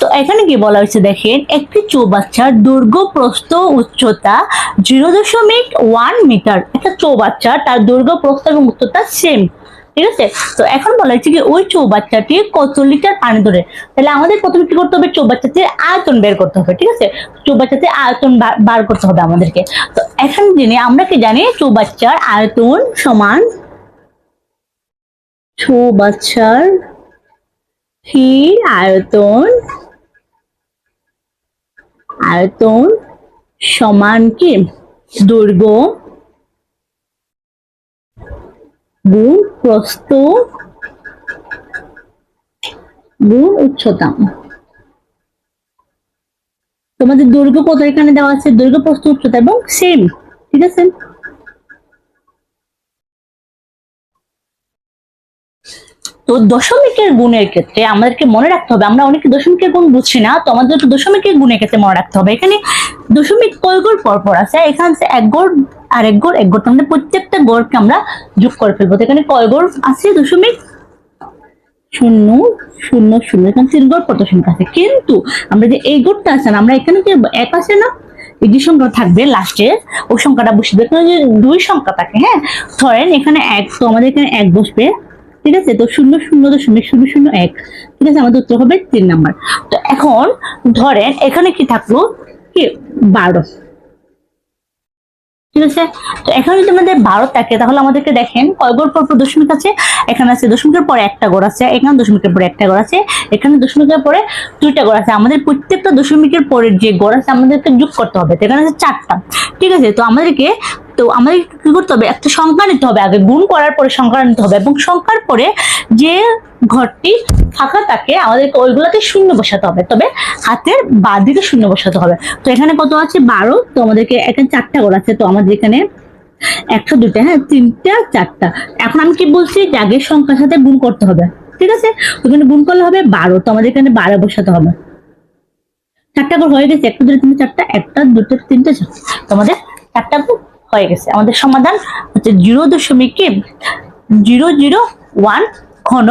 তো এখানে কি বলা হয়েছে দেখেন, একটি চৌবাচ্চার দৈর্ঘ্য, প্রস্থ, উচ্চতা জিরো দশমিক ওয়ান মিটার একটা চৌবাচ্চা তার দৈর্ঘ্য, প্রস্থ এবং উচ্চতা সেম ঠিক আছে? তো এখন বলা হয়েছে কি, ওই চৌবাচ্চাটি কত লিটার পানি ধরে? তাহলে আমাদের প্রথমে কি করতে হবে? চৌবাচ্চাটির আয়তন বের করতে হবে, ঠিক আছে? চৌবাচ্চাটির আয়তন বার- বার করতে হবে আমাদেরকে। তো এখন জেনে আমরা কি জানি, চৌবাচ্চার আয়তন সমান চৌবাচ্চার হি আয়তন আয়তন সমান কি দৈর্ঘ্য গুণ প্রস্থ গুণ উচ্চতা তোমাদের দৈর্ঘ্য কত এখানে দেওয়া আছে দৈর্ঘ্য প্রস্থ, উচ্চতা এবং সেম, ঠিক আছে? তো দশমিকের গুণের ক্ষেত্রে আমাদেরকে মনে রাখতে হবে, আমরা অনেকে দশমিকের গুণ বুঝছি না, তো আমাদেরকে দশমিকের গুণের ক্ষেত্রে মনে রাখতে হবে। এখানে দশমিক কয় গড় পর পর আছে, এখানে এক গড় আর এক গড় এক গড় তার মানে প্রত্যেকটা গড়কে আমরা যোগ করে ফেলব। তো এখানে কয় গড় আছে? দশমিক শূন্য শূন্য শূন্য, এখানে তিন গড় কত সংখ্যা আছে। কিন্তু আমরা যে এই গড়টা আছে না, আমরা এখানে যে এক আছে না, এই যে সংখ্যা থাকবে লাস্টে ওই সংখ্যাটা বসবে। এখানে যে দুই সংখ্যা থাকে হ্যাঁ ধরেন এখানে এক, তো আমাদের এখানে এক বসবে। ঠিক আছে? তো শূন্য শূন্য দশমিক শূন্য শূন্য এক। ঠিক আছে? আমাদের উত্তর হবে তিন নাম্বার। তো এখন ধরেন এখানে কি থাকল? কি? বারো। ঠিক আছে? তো এখানে যদি আমাদের বারো থাকে, তাহলে আমাদেরকে দেখেন, কয় গড় পর দশমিক আছে? এখানে আছে দশমিকের পরে একটা গড় আছে, এখানে দশমিকের পরে একটা গড় আছে, এখানে দশমিকের পরে দুইটা গড় আছে। আমাদের প্রত্যেকটা দশমিকের পরে যে গড় আছে, আমাদেরকে যোগ করতে হবে। তো এখানে আছে চারটা। ঠিক আছে? তো আমাদেরকে তো আমাদের কি করতে হবে? একটা সংখ্যা নিতে হবে আগে, গুণ করার পরে সংখ্যা নিতে হবে এবং সংখ্যার পরে যে ঘরটি ফাঁকা থাকে আমাদেরকে ওইগুলোতে শূন্য বসাতে হবে। তবে হাতের বাঁ দিকে শূন্য বসাতে হবে। তো এখানে কত আছে? বারো। তো আমাদেরকে এখানে চারটা ঘর আছে। তো আমাদের এখানে একটা দুটা হ্যাঁ তিনটা, চারটা। এখন আমি কি বলছি? যে আগের সংখ্যার সাথে গুণ করতে হবে। ঠিক আছে? ওখানে গুণ করলে হবে বারো। তো আমাদের এখানে বারো বসাতে হবে। চারটা ঘর হয়ে গেছে। একটা, দুটো, তিনটে, চারটা, একটা, দুটো, তিনটে, চারটা। তো আমাদের চারটা হয়ে গেছে। আমাদের সমাধান হচ্ছে জিরো দশমিক জিরো জিরো ওয়ান ঘন